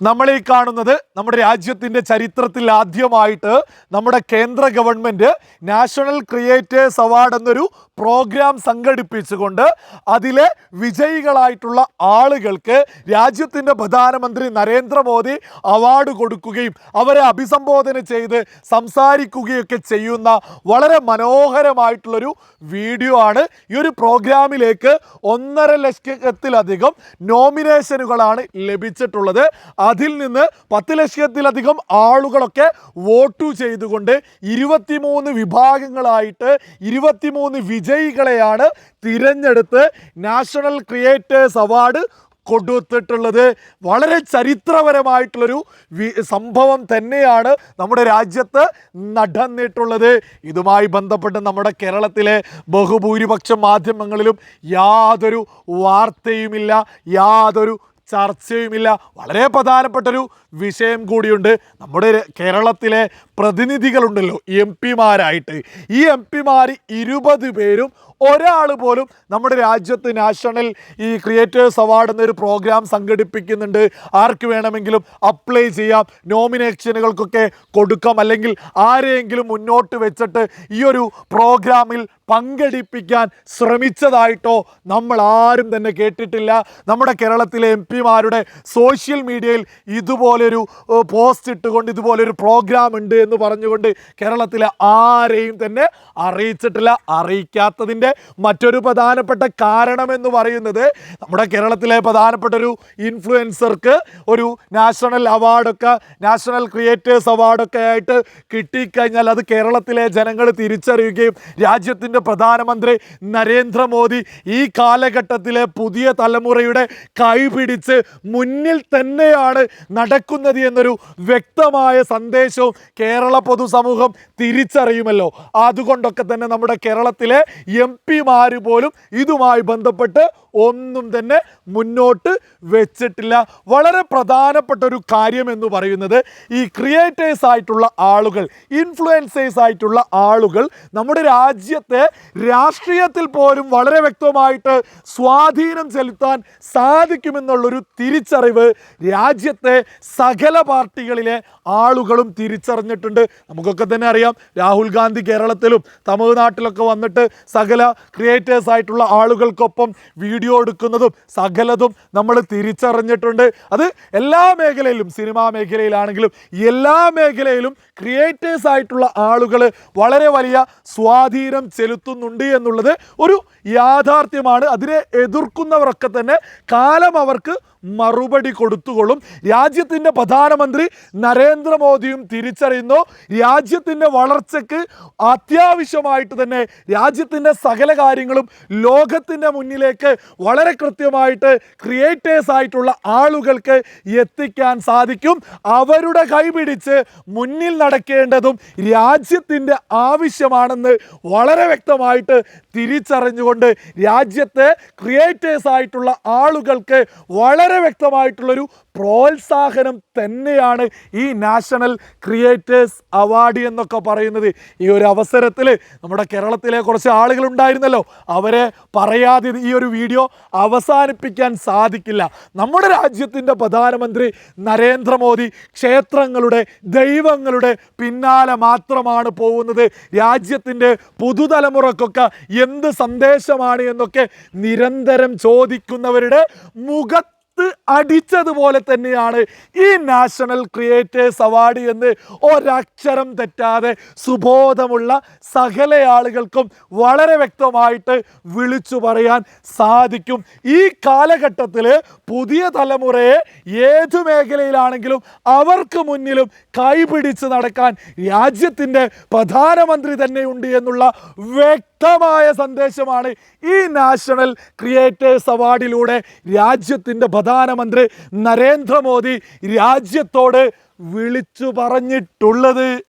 നമ്മൾ ഈ കാണുന്നത് നമ്മുടെ രാജ്യത്തിന്റെ ചരിത്രത്തിൽ ആദ്യമായിട്ട് നമ്മുടെ കേന്ദ്ര ഗവൺമെന്റ് നാഷണൽ ക്രിയേറ്റേഴ്സ് അവാർഡ് എന്നൊരു പ്രോഗ്രാം സംഘടിപ്പിച്ചുകൊണ്ട് അതിലെ വിജയികളായിട്ടുള്ള ആളുകൾക്ക് രാജ്യത്തിന്റെ പ്രധാനമന്ത്രി നരേന്ദ്രമോദി അവാർഡ് കൊടുക്കുകയും അവരെ അഭിസംബോധന ചെയ്ത് സംസാരിക്കുകയൊക്കെ ചെയ്യുന്ന വളരെ മനോഹരമായിട്ടുള്ളൊരു വീഡിയോ ആണ്. ഈ ഒരു പ്രോഗ്രാമിലേക്ക് ഒന്നര ലക്ഷത്തിലധികം നോമിനേഷനുകളാണ് ലഭിച്ചിട്ടുള്ളത്. അതിൽ നിന്ന് പത്ത് ലക്ഷത്തിലധികം ആളുകളൊക്കെ വോട്ട് ചെയ്തുകൊണ്ട് ഇരുപത്തിമൂന്ന് വിഭാഗങ്ങളായിട്ട് ഇരുപത്തിമൂന്ന് വിജയികളെയാണ് തിരഞ്ഞെടുത്ത് നാഷണൽ ക്രിയേറ്റേഴ്സ് അവാർഡ് കൊടുത്തിട്ടുള്ളത്. വളരെ ചരിത്രപരമായിട്ടുള്ളൊരു സംഭവം തന്നെയാണ് നമ്മുടെ രാജ്യത്ത് നടന്നിട്ടുള്ളത്. ഇതുമായി ബന്ധപ്പെട്ട് നമ്മുടെ കേരളത്തിലെ ബഹുഭൂരിപക്ഷം മാധ്യമങ്ങളിലും യാതൊരു വാർത്തയുമില്ല യാതൊരു ചർച്ചയുമില്ല. വളരെ പ്രധാനപ്പെട്ടൊരു വിഷയം കൂടിയുണ്ട്. നമ്മുടെ കേരളത്തിലെ പ്രതിനിധികളുണ്ടല്ലോ എം പിമാരായിട്ട്. ഈ എം പിമാർ ഇരുപത് പേരും ഒരാൾ പോലും നമ്മുടെ രാജ്യത്ത് നാഷണൽ ഈ ക്രിയേറ്റേഴ്സ് അവാർഡ് എന്നൊരു പ്രോഗ്രാം സംഘടിപ്പിക്കുന്നുണ്ട്. ആർക്ക് വേണമെങ്കിലും അപ്ലൈ ചെയ്യാം. നോമിനേഷനുകൾക്കൊക്കെ കൊടുക്കാം. അല്ലെങ്കിൽ ആരെയെങ്കിലും മുന്നോട്ട് വെച്ചിട്ട് ഈ ഒരു പ്രോഗ്രാമിൽ പങ്കെടുപ്പിക്കാൻ ശ്രമിച്ചതായിട്ടോ നമ്മൾ ആരും തന്നെ കേട്ടിട്ടില്ല. നമ്മുടെ കേരളത്തിലെ എം പിമാരുടെ സോഷ്യൽ മീഡിയയിൽ ഇതുപോലൊരു പോസ്റ്റ് ഇട്ടുകൊണ്ട് ഇതുപോലൊരു പ്രോഗ്രാം ഉണ്ട് എന്ന് പറഞ്ഞുകൊണ്ട് കേരളത്തിലെ ആരെയും തന്നെ അറിയിച്ചിട്ടില്ല. അറിയിക്കാത്തതിന്റെ മറ്റൊരു പ്രധാനപ്പെട്ട കാരണം എന്ന് പറയുന്നത് നമ്മുടെ കേരളത്തിലെ പ്രധാനപ്പെട്ട ഒരു ഇൻഫ്ലുവൻസർക്ക് ഒരു നാഷണൽ അവാർഡൊക്കെ നാഷണൽ ക്രിയേറ്റേഴ്സ് അവാർഡൊക്കെ ആയിട്ട് കിട്ടിക്കഴിഞ്ഞാൽ അത് കേരളത്തിലെ ജനങ്ങൾ തിരിച്ചറിയുകയും രാജ്യത്തിന്റെ പ്രധാനമന്ത്രി നരേന്ദ്രമോദി ഈ കാലഘട്ടത്തിലെ പുതിയ തലമുറയുടെ കൈപിടിച്ച് മുന്നിൽ തന്നെയാണ് നടക്കുന്നത് എന്നൊരു വ്യക്തമായ സന്ദേശവും കേരള പൊതുസമൂഹം തിരിച്ചറിയുമല്ലോ. അതുകൊണ്ടൊക്കെ തന്നെ നമ്മുടെ കേരളത്തിലെ എം പിമാർ പോലും ഇതുമായി ബന്ധപ്പെട്ട് ഒന്നും തന്നെ മുന്നോട്ട് വെച്ചിട്ടില്ല. വളരെ പ്രധാനപ്പെട്ട ഒരു കാര്യം എന്ന് പറയുന്നത് ഈ ക്രിയേറ്റേഴ്സ് ആയിട്ടുള്ള ആളുകൾ ഇൻഫ്ലുവൻസേഴ്സ് ആയിട്ടുള്ള ആളുകൾ നമ്മുടെ രാജ്യത്തെ രാഷ്ട്രീയത്തിൽ പോലും വളരെ വ്യക്തമായിട്ട് സ്വാധീനം ചെലുത്താൻ സാധിക്കുമെന്നുള്ളൊരു തിരിച്ചറിവ് രാജ്യത്തെ സകല പാർട്ടികളിലെ ആളുകളും തിരിച്ചറിഞ്ഞിട്ടുണ്ട്. നമുക്കൊക്കെ തന്നെ അറിയാം രാഹുൽ ഗാന്ധി കേരളത്തിലും തമിഴ്നാട്ടിലൊക്കെ വന്നിട്ട് സകല ക്രിയേറ്റേഴ്സ് ആയിട്ടുള്ള ആളുകൾക്കൊപ്പം വീഡിയോ എടുക്കുന്നതും സകലതും നമ്മൾ തിരിച്ചറിഞ്ഞിട്ടുണ്ട്. അത് എല്ലാ മേഖലയിലും സിനിമാ മേഖലയിലാണെങ്കിലും എല്ലാ മേഖലയിലും ക്രിയേറ്റേഴ്സ് ആയിട്ടുള്ള ആളുകൾ വളരെ വലിയ സ്വാധീനം ചെലുത്തുന്നുണ്ട് എന്നുള്ളത് ഒരു യാഥാർത്ഥ്യമാണ്. അതിനെ എതിർക്കുന്നവരൊക്കെ തന്നെ കാലം അവർക്ക് മറുപടി കൊടുത്തുകൊള്ളും. രാജ്യത്തിന്റെ പ്രധാനമന്ത്രി നരേന്ദ്രമോദിയും തിരിച്ചറിയുന്നു. രാജ്യത്തിന്റെ വളർച്ചയ്ക്ക് അത്യാവശ്യമായിട്ട് തന്നെ രാജ്യത്തിന്റെ സകല കാര്യങ്ങളും ലോകത്തിന്റെ മുന്നിലേക്ക് വളരെ കൃത്യമായിട്ട് ക്രിയേറ്റേഴ്സ് ആയിട്ടുള്ള ആളുകൾക്ക് എത്തിക്കാൻ സാധിക്കും. അവരുടെ കൈപിടിച്ച് മുന്നിൽ നടക്കേണ്ടതും രാജ്യത്തിന്റെ ആവശ്യമാണെന്ന് വളരെ വ്യക്തമായിട്ട് തിരിച്ചറിഞ്ഞുകൊണ്ട് രാജ്യത്തെ ക്രിയേറ്റേഴ്സ് ആയിട്ടുള്ള ആളുകൾക്ക് വളരെ വ്യക്തമായിട്ടുള്ളൊരു പ്രോത്സാഹനം തന്നെയാണ് ഈ നാഷണൽ ക്രിയേറ്റേഴ്സ് അവാർഡ് എന്നൊക്കെ പറയുന്നത്. ഈ ഒരു അവസരത്തിൽ നമ്മുടെ കേരളത്തിലെ കുറച്ച് ആളുകൾ ഉണ്ടായിരുന്നല്ലോ. അവരെ പറയാതെ ഈ ഒരു വീഡിയോ അവസാനിപ്പിക്കാൻ സാധിക്കില്ല. നമ്മുടെ രാജ്യത്തിന്റെ പ്രധാനമന്ത്രി നരേന്ദ്രമോദി ക്ഷേത്രങ്ങളുടെ ദൈവങ്ങളുടെ പിന്നാലെ മാത്രമാണ് പോകുന്നത്. രാജ്യത്തിന്റെ പുതുതലമുറക്കൊക്കെ എന്ത് സന്ദേശമാണ് എന്നൊക്കെ നിരന്തരം ചോദിക്കുന്നവരുടെ മുഖത്ത് ത്ത് അടിച്ചതുപോലെ തന്നെയാണ് ഈ നാഷണൽ ക്രിയേറ്റേഴ്സ് അവാർഡ് എന്ന് ഒരക്ഷരം തെറ്റാതെ സുബോധമുള്ള സകല ആളുകൾക്കും വളരെ വ്യക്തമായിട്ട് വിളിച്ചു പറയാൻ സാധിക്കും. ഈ കാലഘട്ടത്തിൽ പുതിയ തലമുറയെ ഏതു മേഖലയിലാണെങ്കിലും അവർക്ക് മുന്നിലും കൈപിടിച്ച് നടക്കാൻ രാജ്യത്തിന്റെ പ്രധാനമന്ത്രി തന്നെയുണ്ട് എന്നുള്ള വ്യക്തമായ സന്ദേശമാണ് ഈ നാഷണൽ ക്രിയേറ്റേഴ്സ് അവാർഡിലൂടെ രാജ്യത്തിന്റെ പ്രധാനമന്ത്രി നരേന്ദ്രമോദി രാജ്യത്തോട് വിളിച്ചു പറഞ്ഞിട്ടുള്ളത്.